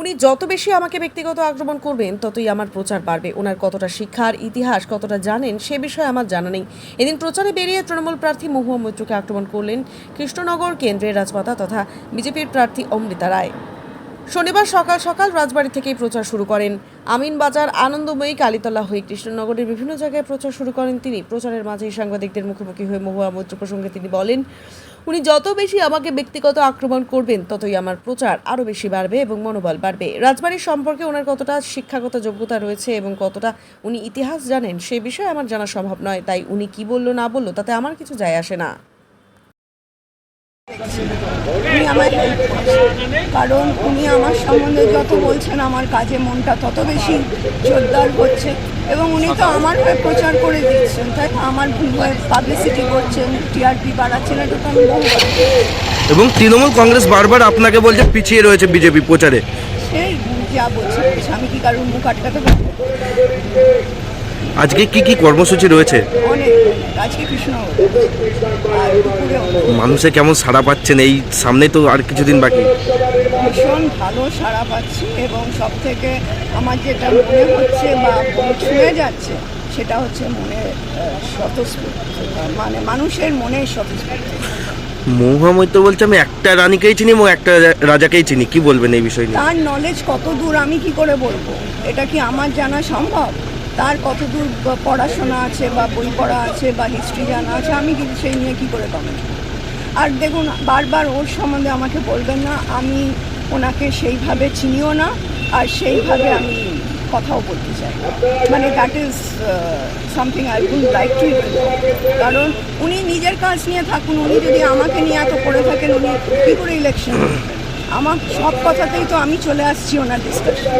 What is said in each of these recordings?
উনি যত বেশি আমাকে ব্যক্তিগত আক্রমণ করবেন, ততই আমার প্রচার বাড়বে। ওনার কতটা শিক্ষার ইতিহাস, কতটা জানেন, সে বিষয়ে আমার জানা নেই। এদিন প্রচারে বেরিয়ে তৃণমূল প্রার্থী মহুয়া মৈত্রকে আক্রমণ করলেন কৃষ্ণনগর কেন্দ্রের রাজপাতা তথা বিজেপির প্রার্থী অমৃতা রায়। শনিবার সকাল সকাল রাজবাড়ি থেকেই প্রচার শুরু করেন। আমিনবাজার আনন্দময়ী, কালীতলা হয়ে কৃষ্ণনগরের বিভিন্ন জায়গায় প্রচার শুরু করেন তিনি। প্রচারের মাঝেই সাংবাদিকদের মুখোমুখি হয়ে মহুয়া মৈত্র প্রসঙ্গে তিনি বলেন, উনি যত বেশি আমাকে ব্যক্তিগত আক্রমণ করবেন, ততই আমার প্রচার আরও বেশি বাড়বে এবং মনোবল বাড়বে। রাজবাড়ির সম্পর্কে ওনার কতটা শিক্ষাগত যোগ্যতা রয়েছে এবং কতটা উনি ইতিহাস জানেন, সে বিষয়ে আমার জানা সম্ভব নয়। তাই উনি কি বলল, না বলল, তাতে আমার কিছু যায় আসে না। উনি আমার কারণ উনি আমার সম্বন্ধে যত বলছেন আমার কাজে মনটা তত বেশি জোরদার হচ্ছে এবং উনি তো আমার হয়ে প্রচার করে দিচ্ছেন। তাই আমার হয়ে পাবলিসিটি করছেন টিআরপি বাড়াচ্ছেন এটা তো আমি এবং তৃণমূল কংগ্রেস বারবার আপনাকে বলছে পিছিয়ে রয়েছে বিজেপি প্রচারে। সেই যা বলছে বলছে আমি কি কারণ মুখ আটকাতে পারব? আজকে কি কি কর্মসূচি রয়েছে? মানুষে কেমন সাড়া পাচ্ছেন? এই সামনে তো আর কিছুদিন বাকি। ভীষণ ভালো সাড়া পাচ্ছি এবং সব থেকে আমার যেটা মনে হচ্ছে বা ছুঁয়ে যাচ্ছে সেটা হচ্ছে মনে স্বতঃস্ফূর্তি। মানে মানুষের মনে স্বতঃস্ফূর্তি। বলছে আমি একটা রানীকেই চিনি এবং একটা রাজাকেই চিনি। কি বলবেন এই বিষয়ে তার নলেজ কত দূর আমি কি করে বলব? এটা কি আমার জানা সম্ভব? তার কতদূর পড়াশোনা আছে বা বই পড়া আছে বা হিস্ট্রি জানা আছে, আমি কিন্তু সেই নিয়ে কী করে কমেন্ট আর দেখুন, বারবার ওর সম্বন্ধে আমাকে বলবেন না, আমি ওনাকে সেইভাবে চিনিও না, আর সেইভাবে আমি কথাও বলতে চাই মানে that is something I would like to কারণ উনি নিজের কাজ নিয়ে থাকুন, উনি যদি আমাকে নিয়ে এত করে থাকেন, উনি কী করে ইলেকশন আমার সব কথাতেই তো আমি চলে আসছি ওনার ডিসকাশন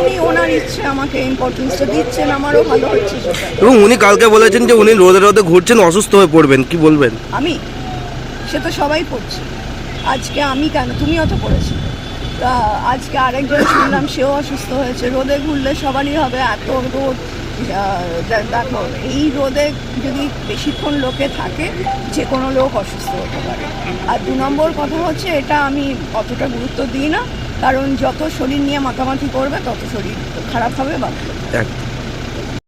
উনি ওনার ইচ্ছে আমাকে ইম্পর্টেন্সটা দিচ্ছেন আমারও ভালো হচ্ছে সেটা। এবং উনি কালকে বলেছেন যে উনি রোদে রোদে ঘুরছেন অসুস্থ হয়ে পড়বেন কি বলবেন? আমি? সে তো সবাই পড়ছে। আজকে আমি কেন? তুমিও তো পড়েছি। তা আজকে আরেকজন শুনলাম সেও অসুস্থ হয়েছে। রোদে ঘুরলে সবারই হবে এত রোদ। দেখো এই রোদে যদি বেশিক্ষণ লোকে থাকে, যে কোনো লোক অসুস্থ হতে পারে। আর দু নম্বর কথা হচ্ছে, এটা আমি অতটা গুরুত্ব দিই না, কারণ যত শরীর নিয়ে মাতামাতি করবে, তত শরীর খারাপ হবে বা